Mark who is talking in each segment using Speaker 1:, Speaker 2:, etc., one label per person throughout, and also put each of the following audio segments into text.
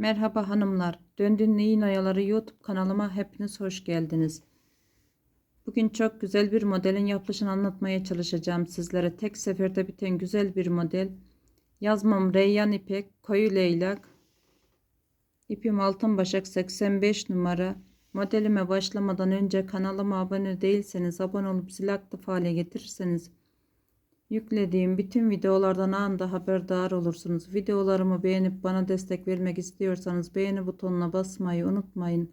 Speaker 1: Merhaba hanımlar. Döndün Neyin Oyaları YouTube kanalıma hepiniz hoş geldiniz. Bugün çok güzel bir modelin yapılışını anlatmaya çalışacağım sizlere. Tek seferde biten güzel bir model. Yazmam Reyyan İpek, koyu leylak. İpim altın başak 85 numara. Modelime başlamadan önce kanalıma abone değilseniz abone olup zil aktif hale getirirseniz Yüklediğim bütün videolardan anında haberdar olursunuz. Videolarımı beğenip bana destek vermek istiyorsanız beğeni butonuna basmayı unutmayın.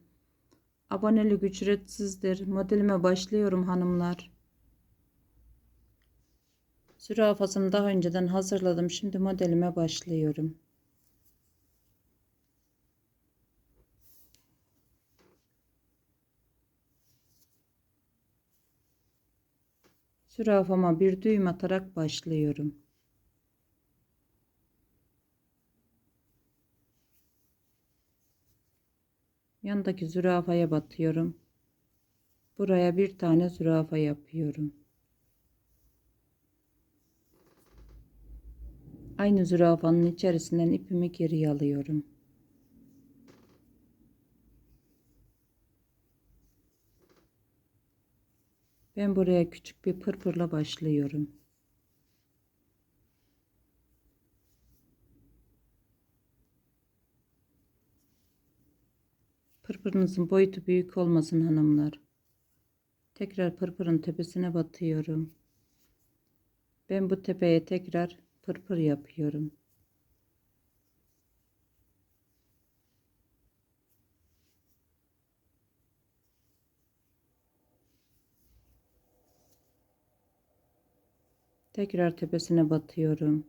Speaker 1: Abonelik ücretsizdir. Modelime başlıyorum hanımlar. Zürafasını daha önceden hazırladım. Şimdi modelime başlıyorum. Zürafama bir düğüm atarak başlıyorum. Yandaki zürafaya batıyorum. Buraya bir tane zürafa yapıyorum. Aynı zürafanın içerisinden ipimi geri alıyorum. Ben buraya küçük bir pırpırla başlıyorum. Pırpırınızın boyutu büyük olmasın hanımlar. Tekrar pırpırın tepesine batıyorum. Ben bu tepeye tekrar pırpır yapıyorum. Tekrar tepesine batıyorum.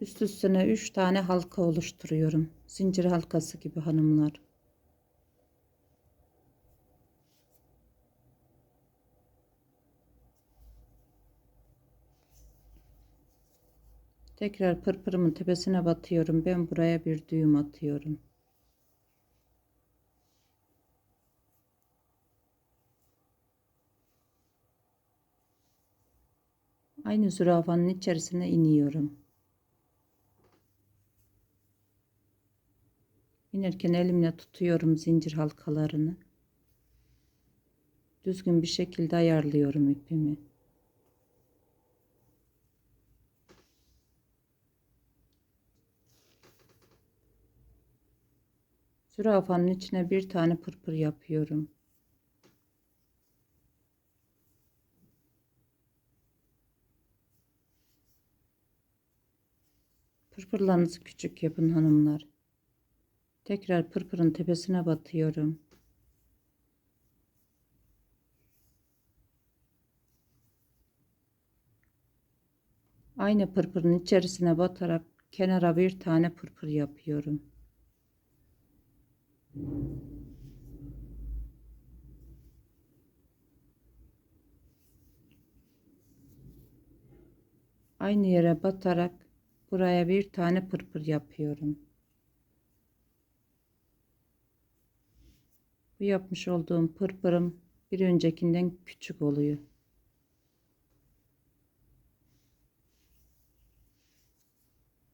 Speaker 1: Üst üstüne 3 tane halka oluşturuyorum. Zincir halkası gibi hanımlar. Tekrar pırpırımın tepesine batıyorum. Ben buraya bir düğüm atıyorum. Aynı zürafanın içerisine iniyorum. İnerken elimle tutuyorum zincir halkalarını. Düzgün bir şekilde ayarlıyorum ipimi. Zürafanın içine bir tane pırpır yapıyorum. Pırpırlarınızı küçük yapın hanımlar. Tekrar pırpırın tepesine batıyorum. Aynı pırpırın içerisine batarak kenara bir tane pırpır yapıyorum. Aynı yere batarak buraya bir tane pırpır yapıyorum. Bu yapmış olduğum pırpırım bir öncekinden küçük oluyor.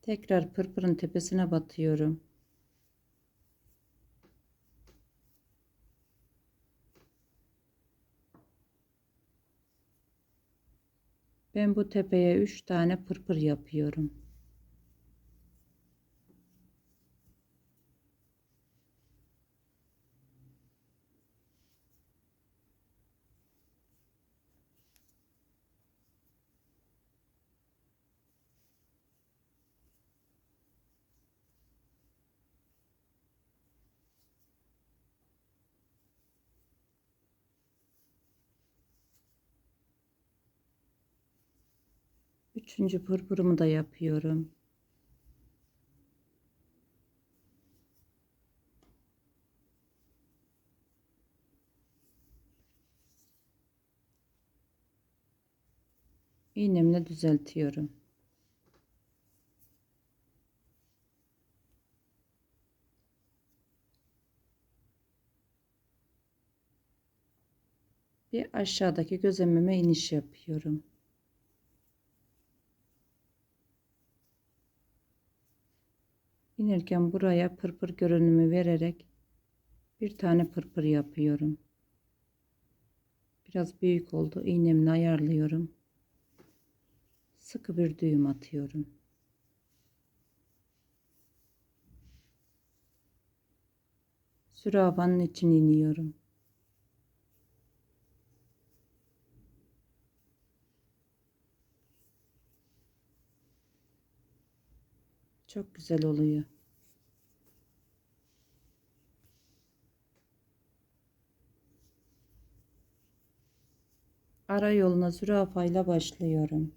Speaker 1: Tekrar pırpırın tepesine batıyorum. Ben bu tepeye 3 tane pırpır yapıyorum. Üçüncü pırpırımı da yapıyorum. İğnemle düzeltiyorum. bir aşağıdaki gözlememe iniş yapıyorum. İnerken buraya pırpır görünümü vererek bir tane pırpır yapıyorum. Biraz büyük oldu. İğnemle ayarlıyorum. Sıkı bir düğüm atıyorum. Zürafanın içine iniyorum. Çok güzel oluyor. Ara yoluna zürafayla başlıyorum.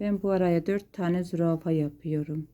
Speaker 1: Ben bu araya dört tane zürafa yapıyorum.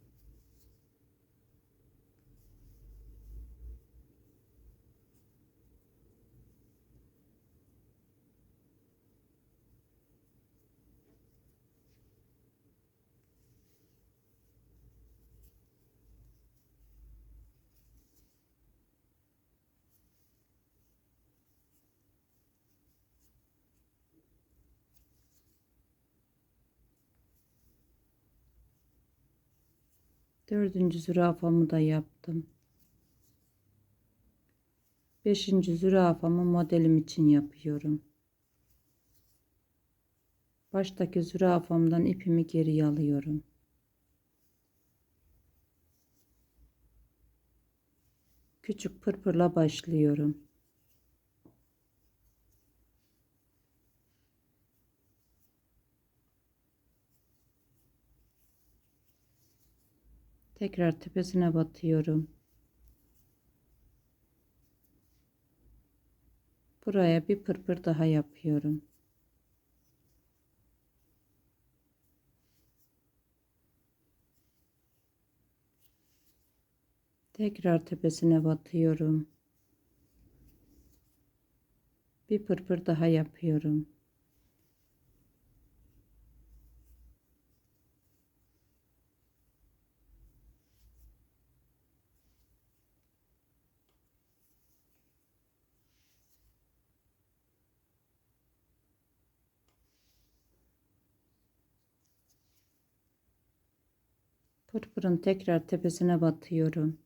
Speaker 1: Dördüncü zürafamı da yaptım. Beşinci zürafamı modelim için yapıyorum. Baştaki zürafamdan ipimi geriye alıyorum. Küçük pırpırla başlıyorum. Tekrar tepesine batıyorum. Buraya bir pırpır daha yapıyorum. Tekrar tepesine batıyorum. Bir pırpır daha yapıyorum. Pırpırın tekrar tepesine batıyorum.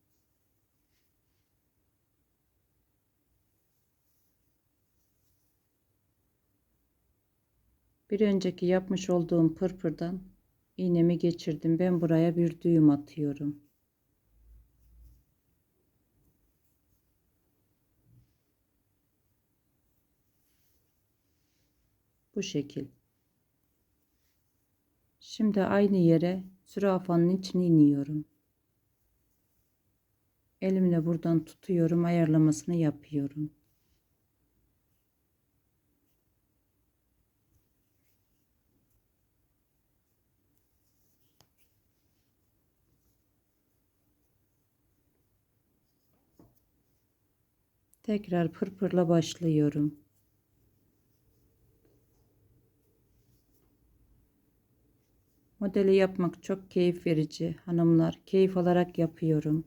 Speaker 1: Bir önceki yapmış olduğum pırpırdan iğnemi geçirdim. Ben buraya bir düğüm atıyorum. Bu şekil. Şimdi aynı yere zürafanın içine iniyorum. Elimle buradan tutuyorum, ayarlamasını yapıyorum. Tekrar pırpırla başlıyorum. Modeli yapmak çok keyif verici hanımlar. Keyif alarak yapıyorum.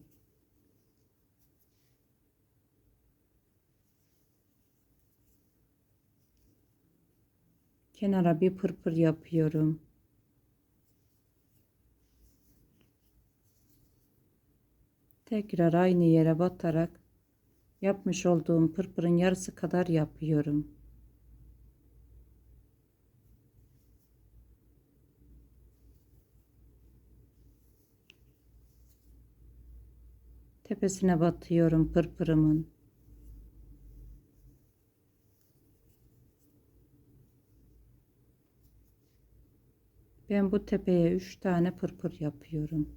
Speaker 1: Kenara bir pırpır yapıyorum. Tekrar aynı yere batarak yapmış olduğum pırpırın yarısı kadar yapıyorum. Tepesine batıyorum pırpırımın. Ben bu tepeye 3 tane pırpır yapıyorum.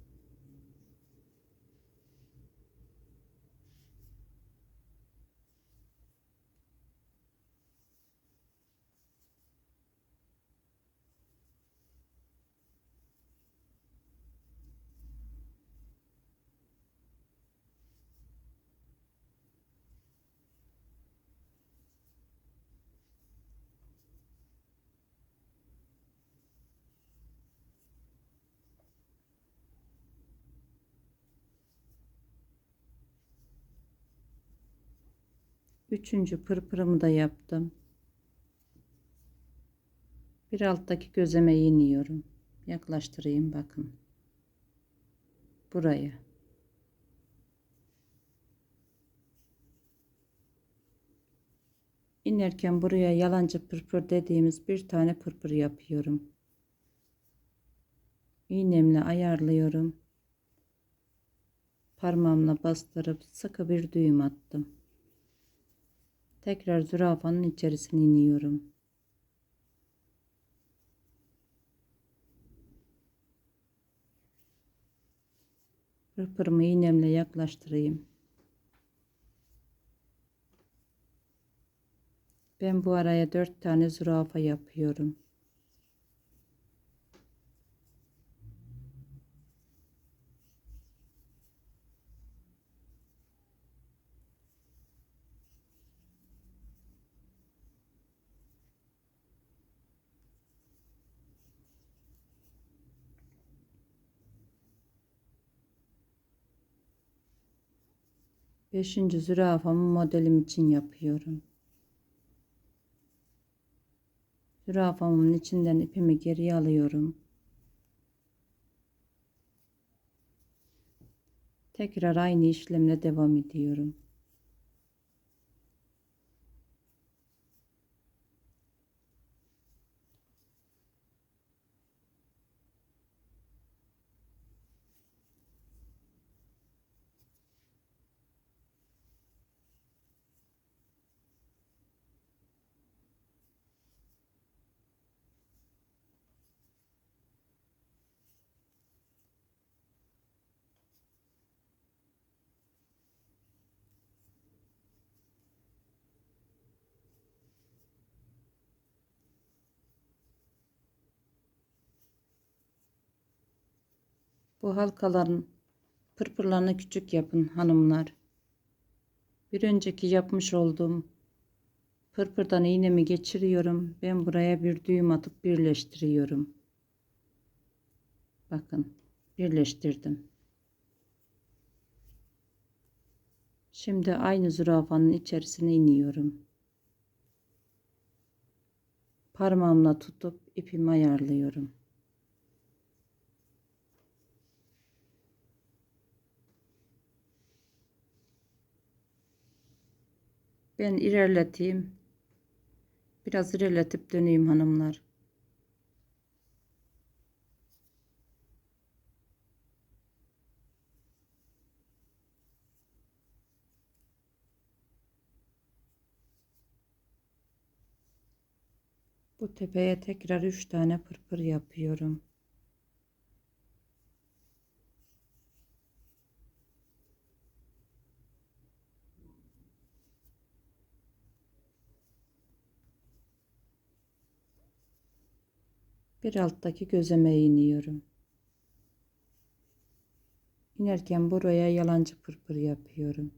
Speaker 1: Üçüncü pırpırımı da yaptım. Bir alttaki gözeme iniyorum. Yaklaştırayım bakın. Buraya. İnerken buraya yalancı pırpır dediğimiz bir tane pırpır yapıyorum. İğnemle ayarlıyorum. Parmağımla bastırıp sıkı bir düğüm attım. Tekrar zürafanın içerisine iniyorum. Pırpırımı iğnemle yaklaştırayım. Ben bu araya dört tane zürafa yapıyorum. Beşinci zürafamı modelim için yapıyorum. Zürafamın içinden ipimi geriye alıyorum. Tekrar aynı işlemle devam ediyorum. Bu halkaların pırpırlarını küçük yapın hanımlar. Bir önceki yapmış olduğum pırpırdan iğnemi geçiriyorum. Ben buraya bir düğüm atıp birleştiriyorum. Bakın birleştirdim. Şimdi aynı zürafanın içerisine iniyorum. Parmağımla tutup ipimi ayarlıyorum. Ben ilerleteyim. Biraz ilerletip döneyim hanımlar. Bu tepeye tekrar 3 tane pırpır yapıyorum. Bir alttaki gözeme iniyorum. İnerken buraya yalancı pırpır yapıyorum.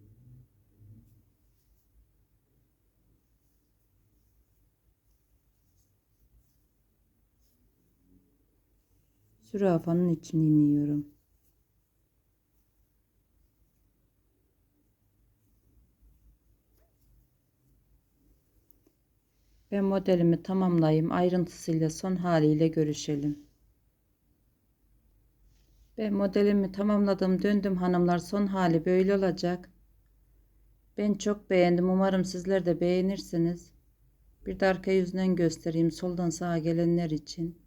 Speaker 1: Zürafanın içine iniyorum. Ben modelimi tamamlayayım. Ayrıntısıyla son haliyle görüşelim. Ben modelimi tamamladım. Döndüm hanımlar. Son hali böyle olacak. Ben çok beğendim. Umarım sizler de beğenirsiniz. Bir de arka yüzünden göstereyim. Soldan sağa gelenler için.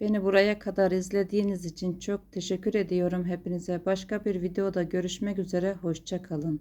Speaker 1: Beni buraya kadar izlediğiniz için çok teşekkür ediyorum hepinize. Başka bir videoda görüşmek üzere. Hoşça kalın.